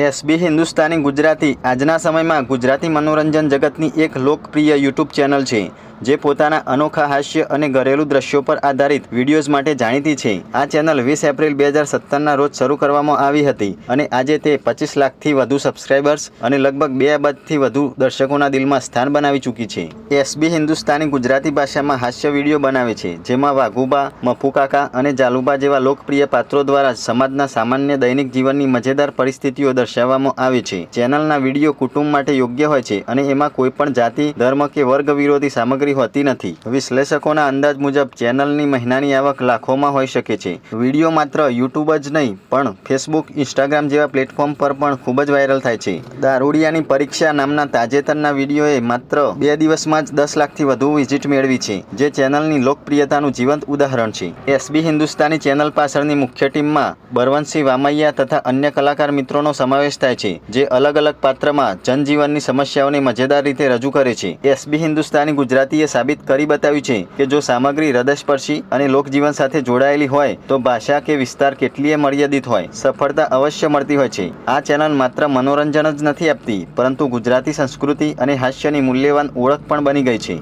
SB Hindustani Gujarati. આજના સમયમાં ગુજરાતી મનોરંજન જગતની એક લોકપ્રિય યુટ્યુબ ચેનલ છે. જે પોતાના અનોખા હાસ્ય અને ઘરેલું દ્રશ્યો પર આધારિત વિડીયોઝ માટે જાણીતી છે. આ ચેનલ વીસ એપ્રિલ બે હજાર સત્તરના રોજ શરૂ કરવામાં આવી હતી અને આજે તે પચીસ લાખથી વધુ સબસ્ક્રાઇબર્સ અને લગભગ બે અબજથી વધુ દર્શકોના દિલમાં સ્થાન બનાવી ચૂકી છે. એસબી હિન્દુસ્તાની ગુજરાતી ભાષામાં હાસ્ય વીડિયો બનાવે છે, જેમાં વાઘુબા, મફુકાકા અને જાલુબા જેવા લોકપ્રિય પાત્રો દ્વારા સમાજના સામાન્ય દૈનિક જીવનની મજેદાર પરિસ્થિતિઓ દર્શાવવામાં આવે છે. ચેનલના વીડિયો કુટુંબ માટે યોગ્ય હોય છે અને એમાં કોઈપણ જાતિ, ધર્મ કે વર્ગ વિરોધી સામગ્રી હોતી નથી. વિશ્લેષકોના અંદાજ મુજબ, ચેનલની મહિનાની આવક લાખોમાં હોઈ શકે છે. વીડિયો માત્ર યુટ્યુબ જ નહીં, પણ ફેસબુક, ઇન્સ્ટાગ્રામ જેવા પ્લેટફોર્મ પર પણ ખૂબ જ વાયરલ થાય છે. દારૂડિયાની પરીક્ષા નામના તાજેતરના વિડીયોએ માત્ર બે દિવસમાં જ દસ લાખથી વધુ વિઝિટ મેળવી છે, જે ચેનલની લોકપ્રિયતાનું જીવંત ઉદાહરણ છે. એસબી હિન્દુસ્તાની ચેનલ પાછળની મુખ્ય ટીમમાં બરવંશી વામૈયા તથા અન્ય કલાકાર મિત્રોનો સમાવેશ થાય છે, જે અલગ અલગ પાત્રમાં જનજીવનની સમસ્યાઓને મજેદાર રીતે રજૂ કરે છે. એસબી હિન્દુસ્તાની ગુજરાતીએ સાબિત કરી બતાવ્યું છે કે જો સામગ્રી હૃદયસ્પર્શી અને લોકજીવન સાથે જોડાયેલી હોય, તો ભાષા કે વિસ્તાર કેટલીય મર્યાદિત હોય. સફળતા અવશ્ય મળતી હોય છે. આ ચેનલ માત્ર મનોરંજન જ નથી આપતી, પરંતુ ગુજરાતી સંસ્કૃતિ અને હાસ્યની મૂલ્યવાન ઓળખ પણ બની ગઈ છે.